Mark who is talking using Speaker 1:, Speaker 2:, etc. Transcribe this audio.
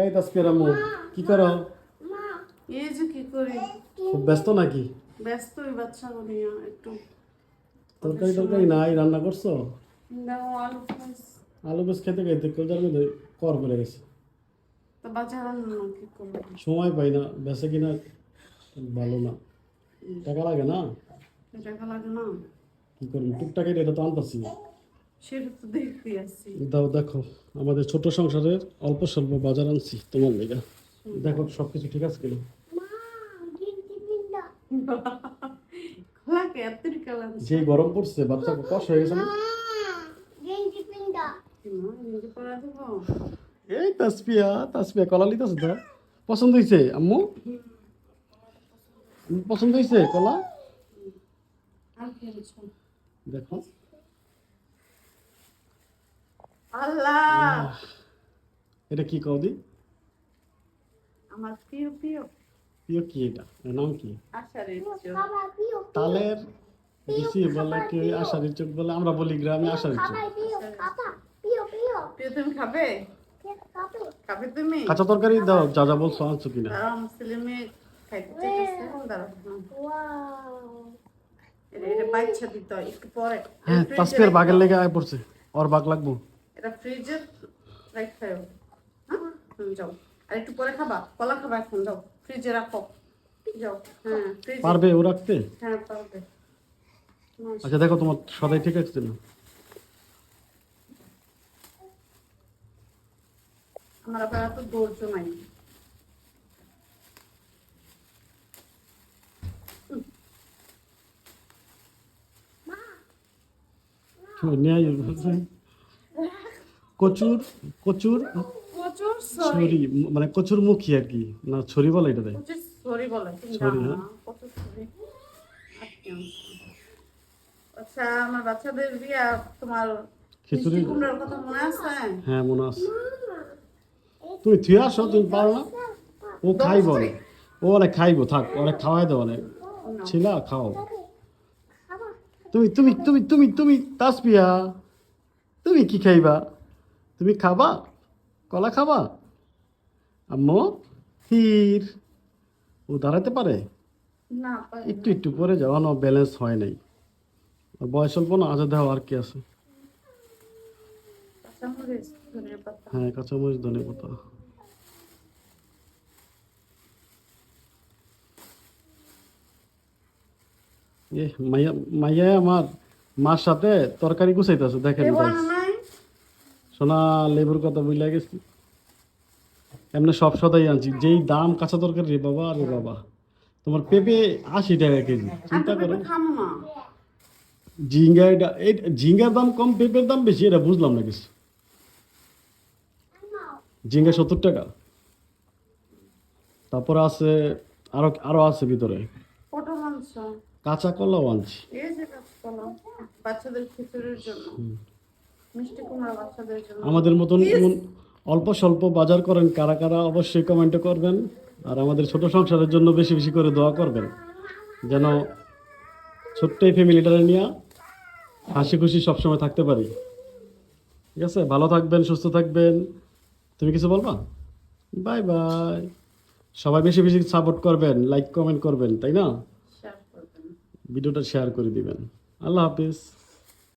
Speaker 1: এই তাসপির আম্মু কি করো?
Speaker 2: এই যে কি করি?
Speaker 1: খুব ব্যস্ত নাকি?
Speaker 2: ব্যস্ত ওই বাচ্চাগুলো নিয়ে একটু।
Speaker 1: তরকারি তরকারি নাই রান্না করছ?
Speaker 2: দাও আলু ফ্রাইস
Speaker 1: আলু বেশ খেতে খেতে কোথার মধ্যে কর পড়ে গেছে।
Speaker 2: তো বাচ্চা রান্না কি করব?
Speaker 1: সময় পাই না বেঁচে কিনা ভালো না। টাকা লাগে না?
Speaker 2: টাকা লাগে না।
Speaker 1: কি করবি? টুকটাক এটা তো আনতাছি।
Speaker 2: সেটা তো দেখতে আসছি।
Speaker 1: দাও দেখো আমাদের ছোট সংসারের অল্প স্বল্প বাজার আনছি তোমার লেগা। দেখো সব কিছু ঠিক আছে কিনা? যে গরম পড়ছে বাচ্চা কষ্ট হয়ে গেছে না? এই তাসপিয়া তাসপিয়া কলা লিতেছে তো। পছন্দ হয়েছে আম্মু? পছন্দ হয়েছে কলা? দেখো।
Speaker 2: আল্লাহ।
Speaker 1: এটা কি কদি
Speaker 2: আমার প্রিয় প্রিয়।
Speaker 1: প্রিয় কি এটা? এর নাম কি? তালের দিছি বলে কি চোখ বলে আমরা বলি গ্রামে আষাঢ়ি চোখ।
Speaker 2: প্রিয় তুমি খাবে? খাবে? তুমি?
Speaker 1: কাঁচা তরকারি দাও যা যা বলছো আনছো কিনা।
Speaker 2: মেয়ে খাইতে চাইতেছে। এটা এটা বাচ্চা দিতে একটু পরে।
Speaker 1: হ্যাঁ
Speaker 2: রাখো।
Speaker 1: বাগের লেগে আয় পড়ছে ওর বাঘ লাগবো।
Speaker 2: এটা ফ্রিজে রাখতে হবে হ্যাঁ? হুম, যাও। আর একটু পরে খাবা। কলা খাবা এখন যাও। ফ্রিজে রাখো। যাও। হ্যাঁ ফ্রিজে।
Speaker 1: পারবে ও রাখতে?
Speaker 2: হ্যাঁ পারবে।
Speaker 1: আচ্ছা দেখো তোমার সদাই ঠিক আছে না
Speaker 2: আমার আবার এত ধৈর্য নাই।
Speaker 1: নিয়ে কচুর কচুর ছুরি মানে কচুর মুখী আর কি। না ছুরি বলে এটা দেয়
Speaker 2: বলে। তুমি
Speaker 1: হ্যাঁ?
Speaker 2: আচ্ছা আমার বাচ্চাদের বিয়া তোমার
Speaker 1: খিচুড়ি?
Speaker 2: কুমড়ার কথা মনে আছে?
Speaker 1: হ্যাঁ মনে আছে। তুমি আসো তুমি পারো না। ও খাইব ও অনেক খাইবো থাক অনেক খাওয়াই অনেক ছিলা খাও। তুমি তুমি তুমি তুমি তুমি তাসপিয়া তুমি কি খাইবা? তুমি খাবা? কলা খাবা? আম্মু হির ও দাঁড়াতে পারে। একটু একটু পরে যাও না ব্যালেন্স হয় নাই। বয়স অল্প না আজ দেওয়া আর কি আছে। হ্যাঁ কাঁচামরিচ ধনে পাতা। মাইয়া আমার মার সাথে তরকারি গুছাইতেছে দেখেন
Speaker 2: দেবো
Speaker 1: guys।
Speaker 2: না নাই?
Speaker 1: সোনা লেবুর কথা বুঝলে গেছি। এমনি সব সদাই আনছি। যেই দাম কাঁচা তরকারি রে বাবা রে বাবা। তোমার পেঁপে আশি টাকা কেজি। চিন্তা করো। ঝিঙ্গা এটা এই ঝিঙ্গার দাম কম পেঁপের দাম বেশি এটা বুঝলাম না কিছু। ঝিঙ্গা সত্তর টাকা। তারপরে আছে আরও আরও আছে ভিতরে। কাঁচা কলাও আনছি।
Speaker 2: বাচ্চাদের খিচুড়ির জন্য মিষ্টি কুমড়া বাচ্চাদের জন্য
Speaker 1: আমাদের মতন এমন অল্প স্বল্প বাজার করেন কারা কারা অবশ্যই কমেন্টে করবেন। আর আমাদের ছোট সংসারের জন্য বেশি বেশি করে দোয়া করবেন। যেন ছোট্ট এই ফ্যামিলিটারে নিয়ে হাসি খুশি সবসময় থাকতে পারি। ঠিক আছে? ভালো থাকবেন সুস্থ থাকবেন। তুমি কিছু বলবা? বাই বাই সবাই বেশি বেশি সাপোর্ট করবেন লাইক কমেন্ট করবেন তাই না? ভিডিওটা শেয়ার করে দিবেন। আল্লাহ হাফিজ।